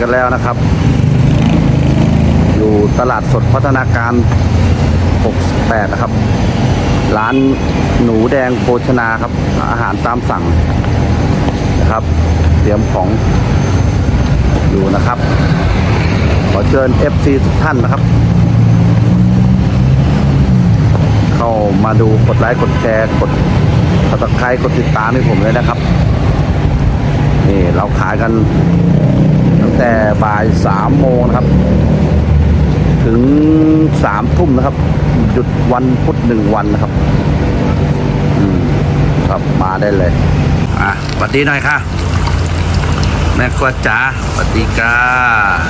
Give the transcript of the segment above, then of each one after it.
กันแล้วนะครับ อยู่ตลาดสดพัฒนาการ 68 นะครับ ร้านหนูแดงโภชนาครับ อาหารตามสั่งนะครับ เตรียมของอยู่นะครับ ขอเชิญ FC ทุกท่านนะครับ เข้ามาดูกดไลค์กดแชร์กดกดติดตามให้ผมเลยนะครับ นี่เราขายกัน แต่บ่ายสามโมงนะครับ ถึงสามทุ่มนะครับ หยุดวันพุธหนึ่งวันนะครับอืมครับมาได้เลย อะสวัสดีหน่อยค่ะ แม่กวดจ๋าสวัสดีก้า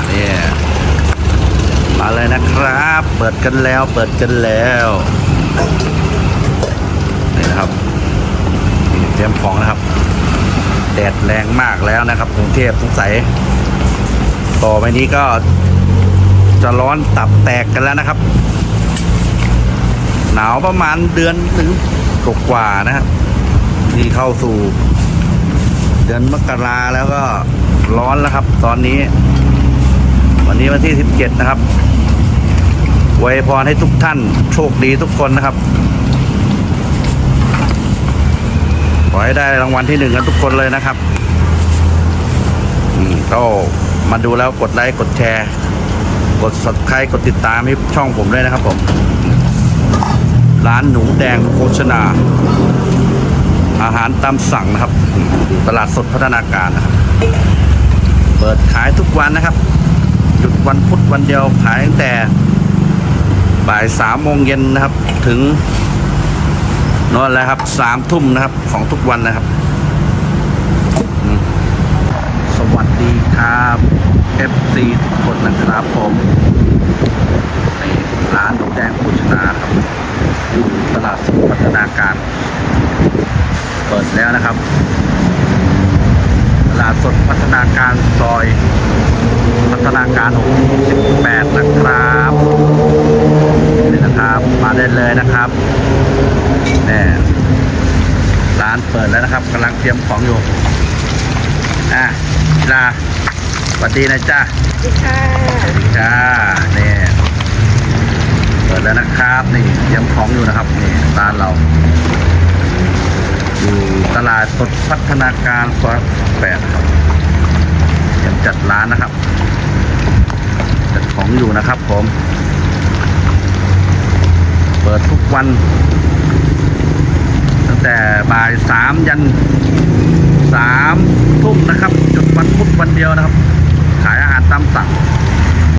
เนี่ยมาเลยนะครับ เปิดกันแล้ว เปิดกันแล้วนี่นะครับเตรียมของนะครับ แดดแรงมากแล้วนะครับกรุงเทพสงสัย ต่อไปนี้ก็จะร้อนตับแตกกันแล้วนะครับ หนาวประมาณเดือนหนึ่งกว่านะครับที่เข้าสู่ เดือนมกราแล้วก็ร้อนแล้วครับ ตอนนี้ วันนี้วันที่17นะครับไวยพรให้ทุกท่านโชคดีทุกคนนะครับ ขอให้ได้รางวัลที่หนึ่งกันทุกคนเลยนะครับ อืมก็ มาดูแล้วกดไลค์กดแชร์ กด subscribe กดติดตามให้ช่องผมด้วยนะครับผม ร้านหนูแดงโภชนา อาหารตามสั่งนะครับ ตลาดสดพัฒนาการนะครับ เปิดขายทุกวันนะครับ หยุดวันพุธวันเดียวขายตั้งแต่บ่ายสามโมงเย็นนะครับ ถึงนอนแล้วครับสามทุ่มนะครับของทุกวันนะครับ สวัสดีครับ FC ทุกคนนะครับผมนี่ร้านหนูแดงโภชนาครับอยู่ตลาดสดพัฒนาการ เปิดแล้วนะครับ ตลาดสดพัฒนาการซอย พัฒนาการ 68 นะครับนี่นะครับ มาได้เลยนะครับนี่ร้านเปิดแล้วนะครับกำลังเตรียมของอยู่อะลา วัสดีนะจ้าสวัสดีค่ะจ้านี่เปิดแล้วนะครับนี่เตรียมของอยู่นะครับนี่ร้านเรา อยู่ตลาดสดพัฒนาการซอยแปดครับยังจัดร้านนะครับ จัดของอยู่นะครับผม เปิดทุกวัน ตั้งแต่บ่ายสามยันสาม